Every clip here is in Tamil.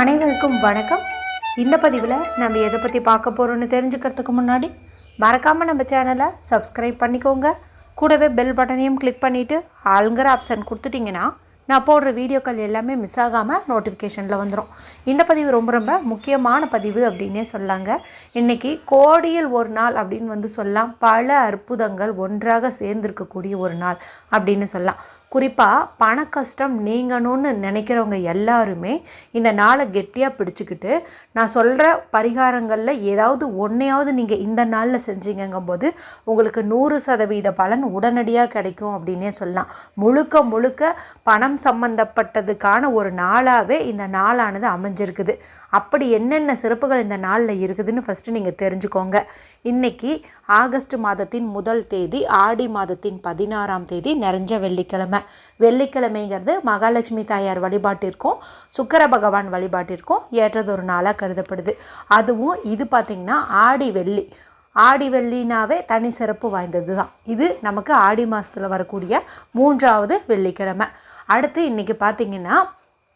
அனைவருக்கும் வணக்கம். இந்த பதிவில் நம்ம எதை பற்றி பார்க்க போகிறோன்னு தெரிஞ்சுக்கிறதுக்கு முன்னாடி மறக்காமல் நம்ம சேனலை சப்ஸ்கிரைப் பண்ணிக்கோங்க. கூடவே பெல் பட்டனையும் கிளிக் பண்ணிவிட்டு ஆளுங்கிற ஆப்ஷன் கொடுத்துட்டிங்கன்னா நான் போடுற வீடியோக்கள் எல்லாமே மிஸ் ஆகாமல் நோட்டிஃபிகேஷனில் வந்துடும் இந்த பதிவு ரொம்ப ரொம்ப முக்கியமான பதிவு அப்படின்னே சொல்லாங்க. இன்றைக்கி கோடியில் ஒரு நாள் அப்படின்னு வந்து சொல்லலாம். பல அற்புதங்கள் ஒன்றாக சேர்ந்திருக்கக்கூடிய ஒரு நாள் அப்படின்னு சொல்லலாம். குறிப்பாக பண கஷ்டம் நீங்கணும்னு நினைக்கிறவங்க எல்லாருமே இந்த நாளை கெட்டியாக பிடிச்சிக்கிட்டு நான் சொல்கிற பரிகாரங்களில் ஏதாவது ஒன்றையாவது நீங்கள் இந்த நாளில் செஞ்சீங்கங்கும்போது உங்களுக்கு நூறு சதவீத பலன் உடனடியாக கிடைக்கும் அப்படின்னே சொல்லலாம். முழுக்க முழுக்க பணம் சம்பந்தப்பட்டதுக்கான ஒரு நாளாகவே இந்த நாளானது அமைஞ்சிருக்குது. அப்படி என்னென்ன சிறப்புகள் இந்த நாளில் இருக்குதுன்னு ஃபஸ்ட்டு நீங்கள் தெரிஞ்சுக்கோங்க. இன்றைக்கி ஆகஸ்ட் மாதத்தின் முதல் தேதி ஆடி மாதத்தின் பதினாறாம் தேதி நிறைஞ்ச வெள்ளிக்கிழமை. வெள்ளிக்கிழமைங்கிறது மகாலட்சுமி தாயார் வழிபாட்டிற்கும் சுக்கர பகவான் வழிபாட்டிற்கும் ஏற்றதொரு நாளாக கருதப்படுது. அதுவும் இது பார்த்திங்கன்னா ஆடி வெள்ளி. ஆடி வெள்ளினாவே தனி சிறப்பு வாய்ந்தது தான் இது நமக்கு ஆடி மாதத்தில் வரக்கூடிய மூன்றாவது வெள்ளிக்கிழமை. அடுத்து இன்றைக்கி பார்த்திங்கன்னா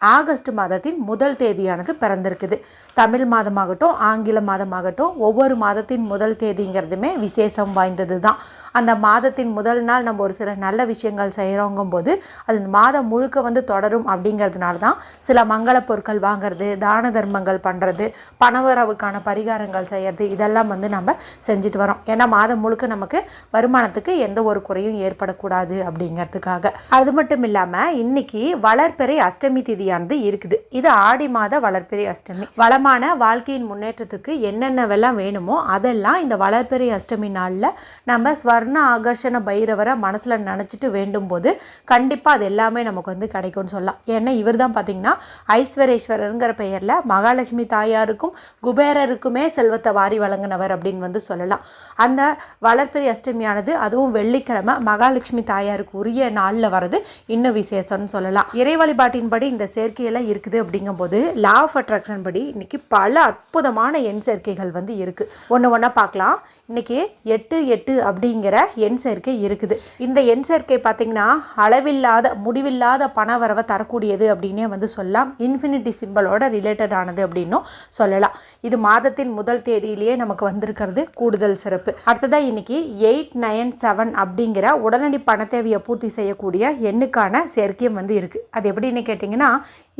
ஆகஸ்ட் மாதத்தின் முதல் தேதியானது பிறந்திருக்குது. தமிழ் மாதமாகட்டும் ஆங்கில மாதமாகட்டும் ஒவ்வொரு மாதத்தின் முதல் தேதிங்கிறதுமே விசேஷம் வாய்ந்தது தான் அந்த மாதத்தின் முதல் நாள் நம்ம ஒரு சில நல்ல விஷயங்கள் செய்கிறோங்கும் போது அது மாதம் முழுக்க வந்து தொடரும் அப்படிங்கிறதுனால தான் சில மங்கள பொருட்கள் வாங்குறது தான தர்மங்கள் பண்ணுறது பணவரவுக்கான பரிகாரங்கள் செய்கிறது இதெல்லாம் வந்து நம்ம செஞ்சுட்டு வரோம். ஏன்னா மாதம் முழுக்க நமக்கு வருமானத்துக்கு எந்த ஒரு குறையும் ஏற்படக்கூடாது அப்படிங்கிறதுக்காக. அது மட்டும் இல்லாமல் இன்றைக்கி வளர்ப்பெறை அஷ்டமி அஷ்டமியானது இருக்குது. இது ஆடி மாத வளர்ப்பிறை அஷ்டமி. வளமான வாழ்க்கையின் முன்னேற்றத்துக்கு என்னென்னவெல்லாம் வேணுமோ அதெல்லாம் இந்த வளர்ப்பிறை அஷ்டமி நாளில் நம்ம ஸ்வர்ண ஆகர்ஷண பைரவரை மனசில் நினச்சிட்டு வேண்டும் போது கண்டிப்பாக அது எல்லாமே நமக்கு வந்து கிடைக்கும்னு சொல்லலாம். ஏன்னா இவர் தான் பார்த்தீங்கன்னா ஐஸ்வரேஸ்வரருங்கிற பெயரில் மகாலட்சுமி தாயாருக்கும் குபேரருக்குமே செல்வத்தை வாரி வழங்கினவர் அப்படின்னு வந்து சொல்லலாம். அந்த வளர்ப்பிறை அஷ்டமியானது அதுவும் வெள்ளிக்கிழமை மகாலட்சுமி தாயாருக்கு உரிய நாளில் வர்றது இன்னும் விசேஷம்னு சொல்லலாம். இறை வழிபாட்டின்படி இந்த சேர்க்கையெல்லாம் இருக்குது அப்படிங்கும்போது லா ஆஃப் அட்ராக்ஷன் படி இன்றைக்கி பல அற்புதமான எண் சேர்க்கைகள் வந்து இருக்குது ஒன்று ஒன்றா பார்க்கலாம். இன்றைக்கி எட்டு எட்டு அப்படிங்கிற எண் சேர்க்கை இருக்குது. இந்த எண் சேர்க்கை பார்த்திங்கன்னா அளவில்லாத முடிவில்லாத பண வரவை தரக்கூடியது அப்படின்னே வந்து சொல்லலாம். இன்ஃபினிட்டி சிம்பிளோட ரிலேட்டட் ஆனது அப்படின்னும் சொல்லலாம். இது மாதத்தின் முதல் தேதியிலேயே நமக்கு வந்திருக்கிறது கூடுதல் சிறப்பு. அடுத்ததாக இன்றைக்கி எயிட் நைன் செவன் அப்படிங்கிற உடனடி பண தேவையை பூர்த்தி செய்யக்கூடிய எண்ணுக்கான சேர்க்கையும் வந்து இருக்குது அது எப்படின்னு கேட்டிங்கன்னா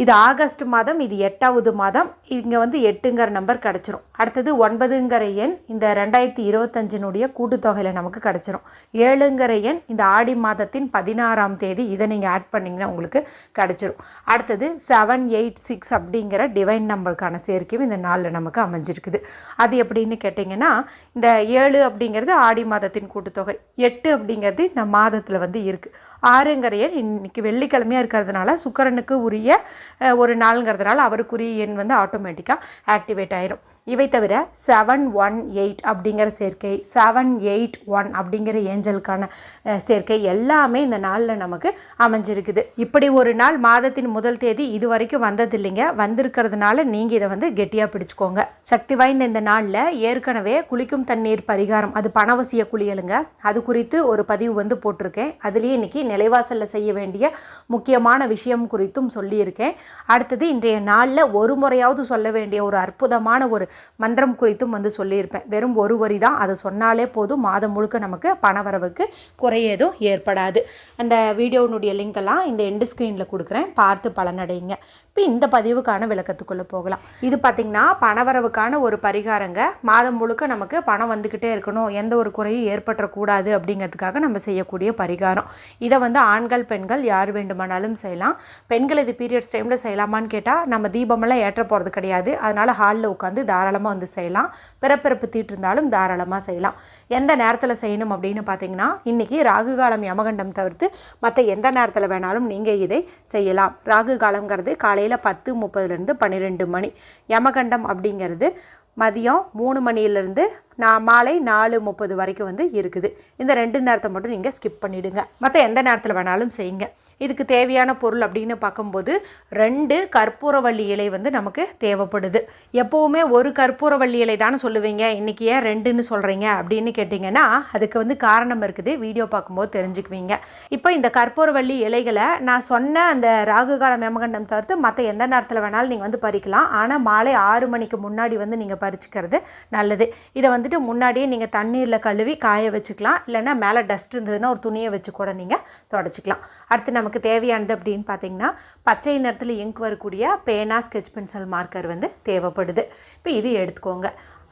இது ஆகஸ்ட் மாதம் இது எட்டாவது மாதம். இங்கே வந்து எட்டுங்கிற நம்பர் கிடச்சிரும். அடுத்தது ஒன்பதுங்கிற எண் இந்த ரெண்டாயிரத்தி இருபத்தஞ்சினுடைய கூட்டுத்தொகையில் நமக்கு கிடச்சிரும். ஏழுங்கிற எண் இந்த ஆடி மாதத்தின் பதினாறாம் தேதி இதை நீங்கள் ஆட் பண்ணிங்கன்னா உங்களுக்கு கிடச்சிரும். அடுத்தது செவன் எயிட் சிக்ஸ் அப்படிங்கிற டிவைன் நம்பருக்கான சேர்க்கையும் இந்த நாளில் நமக்கு அமைஞ்சிருக்குது. அது எப்படின்னு கேட்டிங்கன்னா இந்த ஏழு அப்படிங்கிறது ஆடி மாதத்தின் கூட்டுத்தொகை. எட்டு அப்படிங்கிறது இந்த மாதத்தில் வந்து இருக்குது ஆறுங்கிறையன் இன்றைக்கி வெள்ளிக்கிழமையாக இருக்கிறதுனால சுக்கரனுக்கு உரிய ஒரு நாளுங்கிறதுனால அவருக்குரிய எண் வந்து ஆட்டோமேட்டிக்காக ஆக்டிவேட் ஆயிரும். இவை தவிர செவன் ஒன் எயிட் அப்படிங்கிற சேர்க்கை செவன் எயிட் ஒன் அப்படிங்கிற ஏஞ்சலுக்கான சேர்க்கை எல்லாமே இந்த நாளில் நமக்கு அமைஞ்சிருக்குது. இப்படி ஒரு நாள் மாதத்தின் முதல் தேதி இது வரைக்கும் வந்ததில்லைங்க. வந்திருக்கிறதுனால நீங்கள் இதை வந்து கெட்டியாக பிடிச்சிக்கோங்க. சக்தி வாய்ந்த இந்த நாளில் ஏற்கனவே குளிக்கும் தண்ணீர் பரிகாரம் அது பணவசிய குளியலுங்க. அது குறித்து ஒரு பதிவு வந்து போட்டிருக்கேன். அதுலேயே இன்னைக்கு நிலைவாசலில் செய்ய வேண்டிய முக்கியமான விஷயம் குறித்தும் சொல்லியிருக்கேன். அடுத்தது இன்றைய நாளில் ஒரு முறையாவது சொல்ல வேண்டிய ஒரு அற்புதமான ஒரு மந்திரம் குறித்தும் வந்து சொல்லியிருப்பேன். வெறும் ஒரு வரி தான். அதை சொன்னாலே போதும். மாதம் முழுக்க நமக்கு பணவரவுக்கு குறையேதும் ஏற்படாது. அந்த வீடியோனுடைய லிங்க் எல்லாம் இந்த எண்டு ஸ்க்ரீனில் கொடுக்குறேன். பார்த்து பலனடைங்க இப்போ இந்த பதிவுக்கான விளக்கத்துக்குள்ளே போகலாம். இது பார்த்திங்கன்னா பணவரவுக்கான ஒரு பரிகாரங்க. மாதம் முழுக்க நமக்கு பணம் வந்துக்கிட்டே இருக்கணும். எந்த ஒரு குறையும் ஏற்பட்டுறக்கூடாது அப்படிங்கிறதுக்காக நம்ம செய்யக்கூடிய பரிகாரம். இதை வந்து ஆண்கள் பெண்கள் யார் வேண்டுமானாலும் செய்யலாம். பெண்கள் இது பீரியட்ஸ் டைமில் செய்யலாமான்னு கேட்டால் நம்ம தீபமெல்லாம் ஏற்ற போகிறது கிடையாது. அதனால் ஹாலில் உட்காந்து தாராளமாக தாராளமாக வந்து செய்யலாம். பிறப்பிறப்பு தீட்டு இருந்தாலும் தாராளமாக செய்யலாம். எந்த நேரத்தில் செய்யணும் அப்படின்னு பார்த்தீங்கன்னா இன்றைக்கி ராகு காலம் யமகண்டம் தவிர்த்து மற்ற எந்த நேரத்தில் வேணாலும் நீங்கள் இதை செய்யலாம். ராகு காலங்கிறது காலையில் பத்து முப்பதுலேருந்து பன்னிரெண்டு மணி. யமகண்டம் அப்படிங்கிறது மதியம் மூணு மணியிலேருந்து நான் மாலை நாலு முப்பது வரைக்கும் வந்து இருக்குது. இந்த ரெண்டு நேரத்தை மட்டும் நீங்கள் ஸ்கிப் பண்ணிவிடுங்க மற்ற எந்த நேரத்தில் வேணாலும் செய்யுங்க. இதுக்கு தேவையான பொருள் அப்படின்னு பார்க்கும்போது ரெண்டு கற்பூரவள்ளி இலை வந்து நமக்கு தேவைப்படுது. எப்போவுமே ஒரு கற்பூரவள்ளி இலை தானே சொல்லுவீங்க. இன்றைக்கி ஏன் ரெண்டுன்னு சொல்கிறீங்க அப்படின்னு கேட்டிங்கன்னா அதுக்கு வந்து காரணம் இருக்குது. வீடியோ பார்க்கும்போது தெரிஞ்சுக்குவீங்க. இப்போ இந்த கற்பூரவள்ளி இலைகளை நான் சொன்ன அந்த ராகுகால மேமகண்டம் தவிர்த்து மற்ற எந்த நேரத்தில் வேணாலும் நீங்கள் வந்து பறிக்கலாம். ஆனால் மாலை ஆறு மணிக்கு முன்னாடி வந்து நீங்கள் பறிச்சுக்கிறது நல்லது. இதை வந்துட்டு முன்னாடியே நீங்கள் தண்ணீரில் கழுவி காய வச்சுக்கலாம். இல்லைன்னா மேலே டஸ்ட் இருந்ததுன்னா ஒரு துணியை வச்சு கூட நீங்கள் தொடச்சிக்கலாம். அடுத்து நமக்கு தேவையானது அப்படின்னு பார்த்தீங்கன்னா பச்சை நிறத்தில் இங்க் வரக்கூடிய பேனா ஸ்கெச் பென்சில் மார்க்கர் வந்து தேவைப்படுது. இப்போ இது எடுத்துக்கோங்க.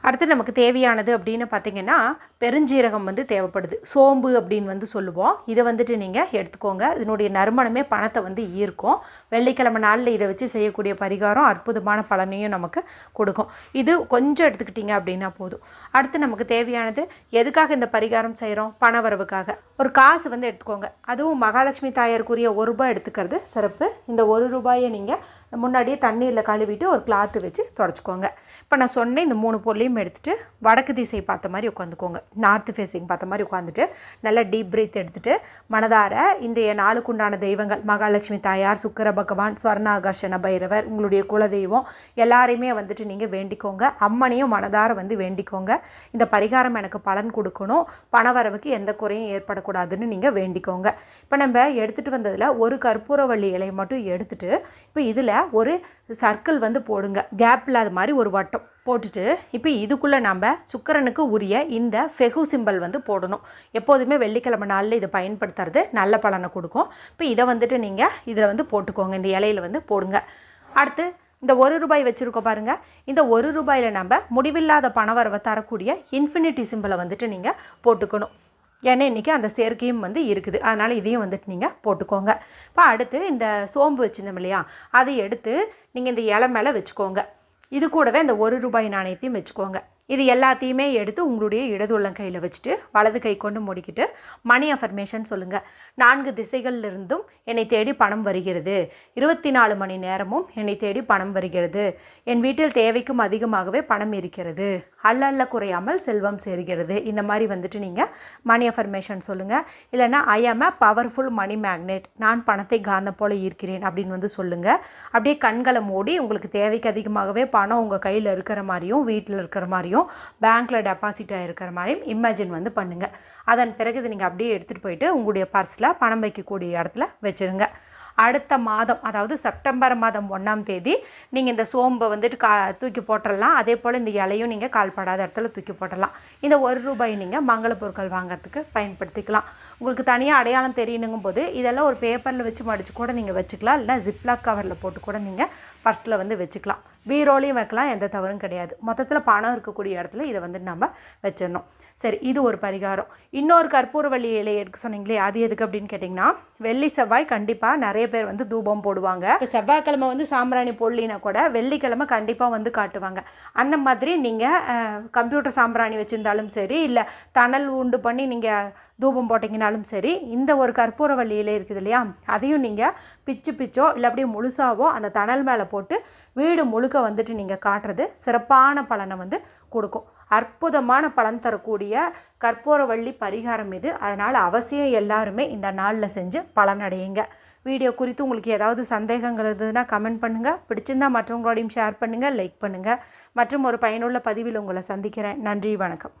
அடுத்து நமக்கு தேவையானது அப்படின்னு பார்த்தீங்கன்னா பெருஞ்சீரகம் வந்து தேவைப்படுது. சோம்பு அப்படின்னு வந்து சொல்லுவோம். இதை வந்துட்டு நீங்கள் எடுத்துக்கோங்க. இதனுடைய நறுமணமே பணத்தை வந்து ஈர்க்கும். வெள்ளிக்கிழமை நாளில் இதை வச்சு செய்யக்கூடிய பரிகாரம் அற்புதமான பலனையும் நமக்கு கொடுக்கும். இது கொஞ்சம் எடுத்துக்கிட்டிங்க அப்படின்னா போதும். அடுத்து நமக்கு தேவையானது எதுக்காக இந்த பரிகாரம் செய்கிறோம் பணவரவுக்காக ஒரு காசு வந்து எடுத்துக்கோங்க. அதுவும் மகாலட்சுமி தாயாருக்குரிய ஒரு ரூபாய் எடுத்துக்கிறது சிறப்பு. இந்த ஒரு ரூபாயை நீங்கள் முன்னாடியே தண்ணீரில் கழுவிட்டு ஒரு கிளாத்து வச்சு தொடச்சிக்கோங்க. இப்போ நான் சொன்னேன் இந்த மூணு பொருளையும் எடுத்துகிட்டு வடக்கு திசை பார்த்த மாதிரி உட்காந்துக்கோங்க. நார்த் ஃபேஸிங் பார்த்த மாதிரி உட்காந்துட்டு நல்லா டீப் பிரீத் எடுத்துகிட்டு மனதார இன்றைய நாளுக்குண்டான தெய்வங்கள் மகாலட்சுமி தாயார் சுக்கர பகவான் ஸ்வர்ணாகர்ஷண பைரவர் உங்களுடைய குலதெய்வம் எல்லாரையுமே வந்துட்டு நீங்கள் வேண்டிக்கோங்க. அம்மனையும் மனதார வந்து வேண்டிக்கோங்க. இந்த பரிகாரம் எனக்கு பலன் கொடுக்கணும். பணவரவுக்கு எந்த குறையும் ஏற்படக்கூடாதுன்னு நீங்கள் வேண்டிக்கோங்க. இப்போ நம்ம எடுத்துகிட்டு வந்ததில் ஒரு கற்பூரவள்ளி இலையை மட்டும் எடுத்துகிட்டு இப்போ இதில் ஒரு சர்க்கிள் வந்து போடுங்க. கேப் இல்லாத மாதிரி ஒரு வட்டம் போட்டுட்டு இப்போ இதுக்குள்ளே நம்ம சுக்கரனுக்கு உரிய இந்த ஃபெகு சிம்பல் வந்து போடணும். எப்போதுமே வெள்ளிக்கிழமை நாளில் இதை பயன்படுத்துறது நல்ல பலனை கொடுக்கும். இப்போ இதை வந்துட்டு நீங்கள் இதில் வந்து போட்டுக்கோங்க. இந்த இலையில் வந்து போடுங்க. அடுத்து இந்த ஒரு ரூபாய் வச்சுருக்கோம் பாருங்கள் இந்த ஒரு ரூபாயில் நம்ம முடிவில்லாத பணவரவை தரக்கூடிய இன்ஃபினிட்டி சிம்பிளை வந்துட்டு நீங்கள் போட்டுக்கணும். ஏன்னா இன்றைக்கி அந்த சேர்க்கையும் வந்து இருக்குது. அதனால் இதையும் வந்துட்டு நீங்கள் போட்டுக்கோங்க. இப்போ அடுத்து இந்த சோம்பு வச்சுருந்தோம் இல்லையா? அதை எடுத்து நீங்கள் இந்த இலை மேலே வச்சுக்கோங்க. இது கூடவே இந்த ஒரு ரூபாய் நாணயத்தையும் வச்சுக்கோங்க. இது எல்லாத்தையுமே எடுத்து உங்களுடைய இடது உள்ளங்கையில் வச்சுட்டு வலது கை கொண்டு முடிக்கிட்டு மணி அஃபர்மேஷன் சொல்லுங்கள் நான்கு திசைகளிலிருந்தும் என்னை தேடி பணம் வருகிறது. இருபத்தி நாலு மணி நேரமும் என்னை தேடி பணம் வருகிறது. என் வீட்டில் தேவைக்கும் அதிகமாகவே பணம் இருக்கிறது. அல்ல குறையாமல் செல்வம் சேர்கிறது. இந்த மாதிரி வந்துட்டு நீங்கள் மணி அஃபர்மேஷன் சொல்லுங்கள் இல்லைன்னா ஐ ஆம் அ பவர்ஃபுல் மணி மேக்னெட் நான் பணத்தை காந்தம் போல ஈர்க்கிறேன் அப்படின்னு வந்து சொல்லுங்கள் அப்படியே கண்களை மூடி உங்களுக்கு தேவைக்கு அதிகமாகவே பணம் உங்கள் கையில் இருக்கிற மாதிரியும் வீட்டில் இருக்கிற மாதிரியும் பேங்க்கில் டெபாசிட் ஆகிருக்கிற மாதிரியும் இமேஜின் வந்து பண்ணுங்கள் அதன் பிறகு இதை நீங்கள் அப்படியே எடுத்துகிட்டு போயிட்டு உங்களுடைய பர்ஸில் பணம் வைக்கக்கூடிய இடத்துல வச்சுருங்க. அடுத்த மாதம் அதாவது செப்டம்பர் மாதம் ஒன்றாம் தேதி நீங்கள் இந்த சோம்பை வந்துட்டு கா தூக்கி போட்டுடலாம் அதே போல் இந்த இலையும் நீங்கள் கால்படாத இடத்துல தூக்கி போட்டுடலாம் இந்த ஒரு ரூபாய் நீங்கள் மங்கள பொருட்கள் வாங்குறதுக்கு பயன்படுத்திக்கலாம். உங்களுக்கு தனியாக அடையாளம் தெரியணுங்கும் போது இதெல்லாம் ஒரு பேப்பரில் வச்சு மடித்து கூட நீங்கள் வச்சுக்கலாம். இல்லை ஜிப்லாக் கவரில் போட்டு கூட நீங்கள் பர்ஸில் வந்து வச்சுக்கலாம். பீரோலையும் வைக்கலாம் எந்த தவறும் கிடையாது. மொத்தத்தில் பணம் இருக்கக்கூடிய இடத்துல இதை வந்து நம்ம வச்சிடணும். சரி இது ஒரு பரிகாரம். இன்னொரு கற்பூரவள்ளி இலை எடுக்க சொன்னீங்களே அது எதுக்கு அப்படின்னு கேட்டிங்கன்னா வெள்ளி செவ்வாய் கண்டிப்பாக நிறைய பேர் வந்து தூபம் போடுவாங்க. இப்போ செவ்வாய்க்கிழமை வந்து சாம்பிராணி போடலினா கூட வெள்ளிக்கிழமை கண்டிப்பாக வந்து காட்டுவாங்க. அந்த மாதிரி நீங்கள் கம்ப்யூட்டர் சாம்பிராணி வச்சுருந்தாலும் சரி இல்லை தணல் உண்டு பண்ணி நீங்கள் தூபம் போட்டிங்கனாலும் சரி இந்த ஒரு கற்பூரவள்ளி இலை இருக்குது இல்லையா அதையும் நீங்கள் பிச்சு பிச்சோ இல்லை அப்படியே முழுசாவோ அந்த தணல் மேலே போட்டு வீடு முழுக்க வந்துட்டு நீங்கள் காட்டுறது சிறப்பான பலனை வந்து கொடுக்கும். அற்புதமான பலன் தரக்கூடிய கற்பூரவள்ளி பரிகாரம் இது. அதனால் அவசியம் எல்லாருமே இந்த நாளில் செஞ்சு பலனடையுங்க. வீடியோ குறித்து உங்களுக்கு ஏதாவது சந்தேகங்கள் இருந்ததுன்னா கமெண்ட் பண்ணுங்கள் பிடிச்சிருந்தால் மற்றவங்களோடையும் ஷேர் பண்ணுங்கள் லைக் பண்ணுங்கள் மற்றும் ஒரு பயனுள்ள பதிவில் உங்களை சந்திக்கிறேன். நன்றி வணக்கம்.